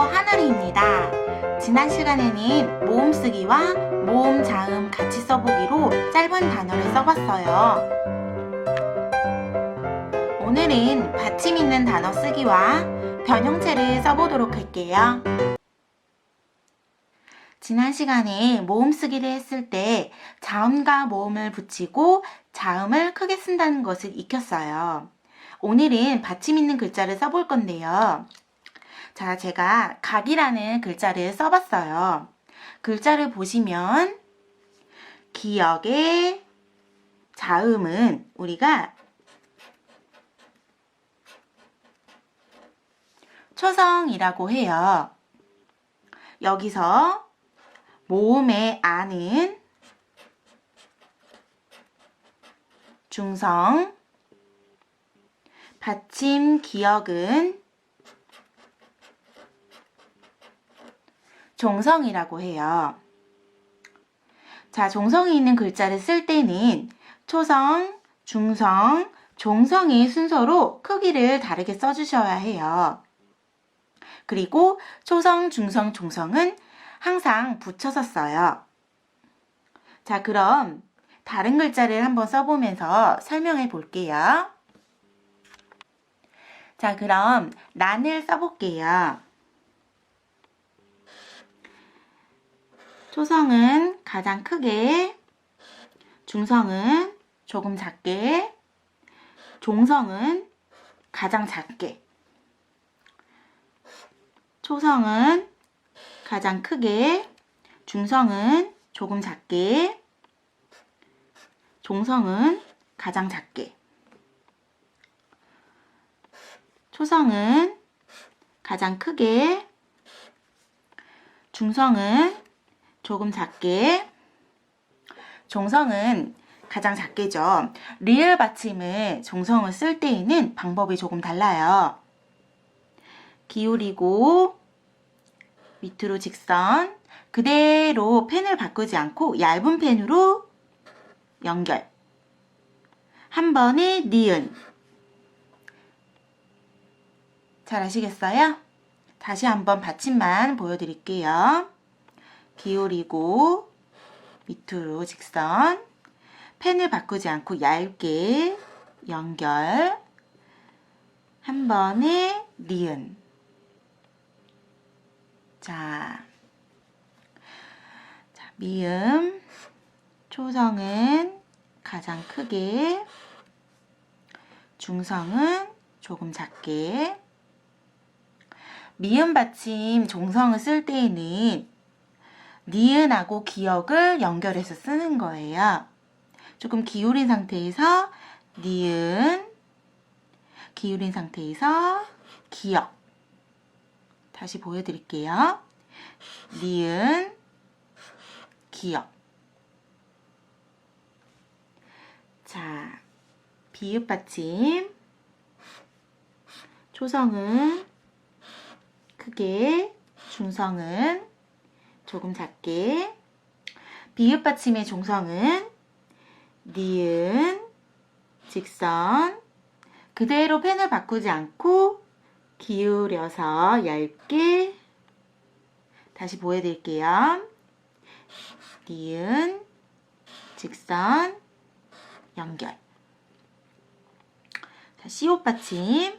하늘이입니다. 지난 시간에는 모음 쓰기와 모음 자음 같이 써보기로 짧은 단어를 써봤어요. 오늘은 받침 있는 단어 쓰기와 변형체를 써보도록 할게요. 지난 시간에 모음 쓰기를 했을 때 자음과 모음을 붙이고 자음을 크게 쓴다는 것을 익혔어요. 오늘은 받침 있는 글자를 써볼 건데요. 자, 제가 각이라는 글자를 써봤어요. 글자를 보시면 기역의 자음은 우리가 초성이라고 해요. 여기서 모음의 아는 중성, 받침 기역은 종성이라고 해요. 자, 종성이 있는 글자를 쓸 때는 초성, 중성, 종성의 순서로 크기를 다르게 써주셔야 해요. 그리고 초성, 중성, 종성은 항상 붙여서 써요. 자, 그럼 다른 글자를 한번 써보면서 설명해 볼게요. 자, 그럼 난을 써볼게요. 초성은 가장 크게, 중성은 조금 작게, 종성은 가장 작게, 초성은 가장 크게, 중성은 조금 작게, 종성은 가장 작게, 초성은 가장 크게, 중성은 조금 작게, 종성은 가장 작게죠. 리을 받침을 종성을 쓸 때에는 방법이 조금 달라요. 기울이고 밑으로 직선 그대로 펜을 바꾸지 않고 얇은 펜으로 연결 한 번에 니은 잘 아시겠어요? 다시 한번 받침만 보여드릴게요. 기울이고 밑으로 직선. 펜을 바꾸지 않고 얇게 연결. 한 번에 니은. 자, 자 미음. 초성은 가장 크게. 중성은 조금 작게. 미음 받침 종성을 쓸 때에는 니은하고 기역을 연결해서 쓰는 거예요. 조금 기울인 상태에서 니은, 기울인 상태에서 기역. 다시 보여드릴게요. 니은, 기역. 자, 비읍 받침. 초성은 크게, 중성은 조금 작게. 비읍 받침의 종성은 니은, 직선, 그대로 펜을 바꾸지 않고 기울여서 얇게 다시 보여드릴게요. 니은, 직선, 연결. 자, 시옷 받침.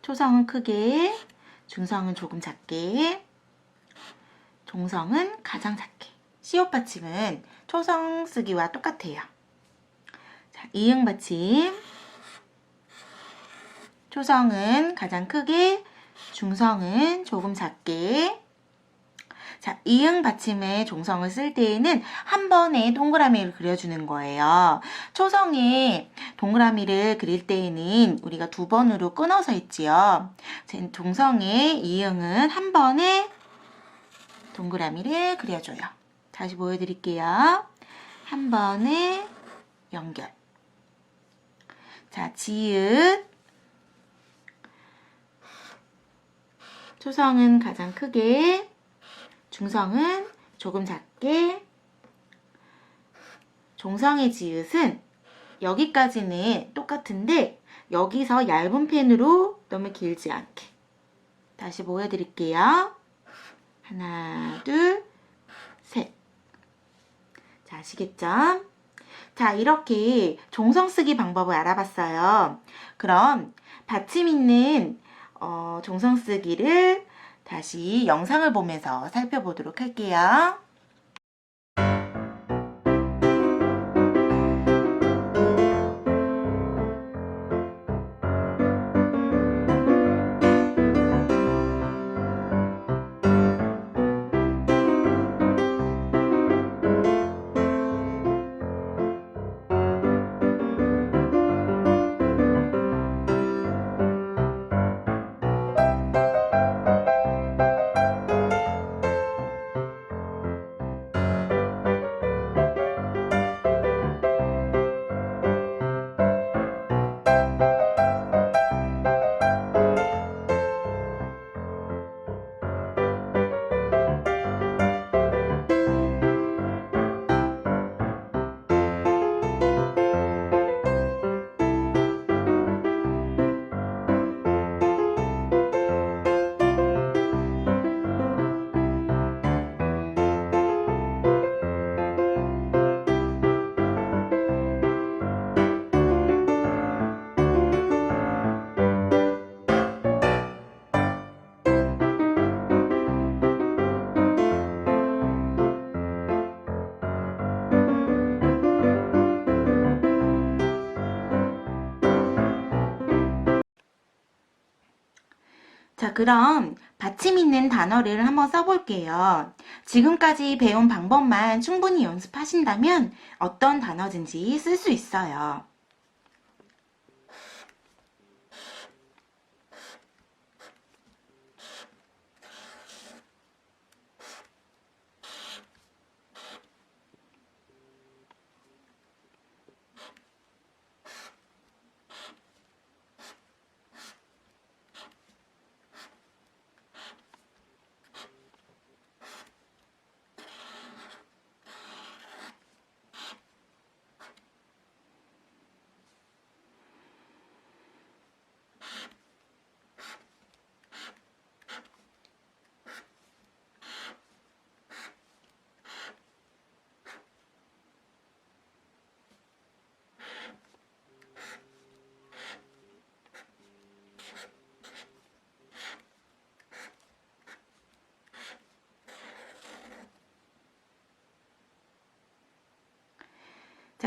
초성은 크게, 중성은 조금 작게, 종성은 가장 작게. 시옷 받침은 초성 쓰기와 똑같아요. 자, 이응 받침. 초성은 가장 크게, 중성은 조금 작게. 자, 이응 받침의 종성을 쓸 때에는 한 번에 동그라미를 그려주는 거예요. 초성에 동그라미를 그릴 때에는 우리가 두 번으로 끊어서 있지요. 종성의 이응은 한 번에 동그라미를 그려줘요. 다시 보여드릴게요. 한 번에 연결. 자, 지읒. 초성은 가장 크게, 중성은 조금 작게, 종성의 지읒은 여기까지는 똑같은데 여기서 얇은 펜으로 너무 길지 않게 다시 보여드릴게요. 하나, 아시겠죠? 자, 이렇게 종성 쓰기 방법을 알아봤어요. 그럼 받침 있는 어, 종성 쓰기를 다시 영상을 보면서 살펴보도록 할게요. 자, 그럼 받침 있는 단어를 한번 써볼게요. 지금까지 배운 방법만 충분히 연습하신다면 어떤 단어든지 쓸 수 있어요.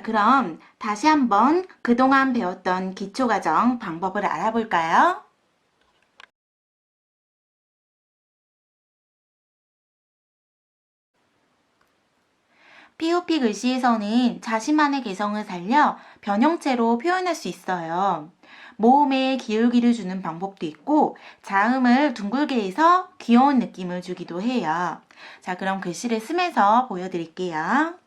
자, 그럼 다시 한번 그동안 배웠던 기초과정 방법을 알아볼까요? POP 글씨에서는 자신만의 개성을 살려 변형체로 표현할 수 있어요. 모음에 기울기를 주는 방법도 있고 자음을 둥글게 해서 귀여운 느낌을 주기도 해요. 자, 그럼 글씨를 쓰면서 보여드릴게요.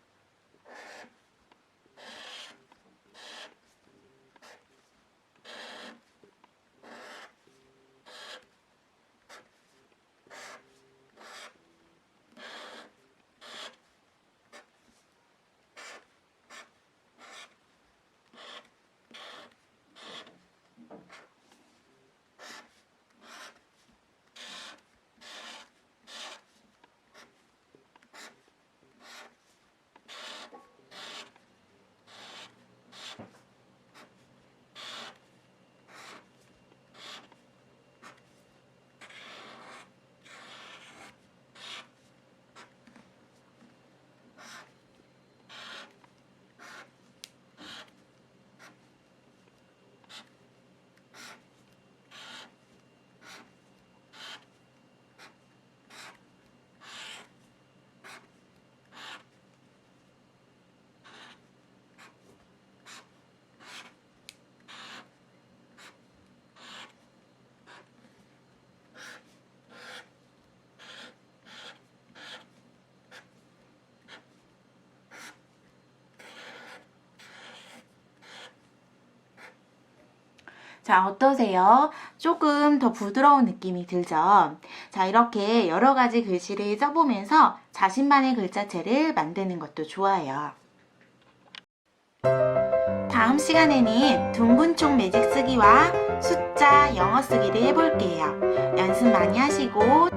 자, 어떠세요? 조금 더 부드러운 느낌이 들죠? 자, 이렇게 여러 가지 글씨를 써보면서 자신만의 글자체를 만드는 것도 좋아요. 다음 시간에는 둥근 총 매직 쓰기와 숫자 영어 쓰기를 해볼게요. 연습 많이 하시고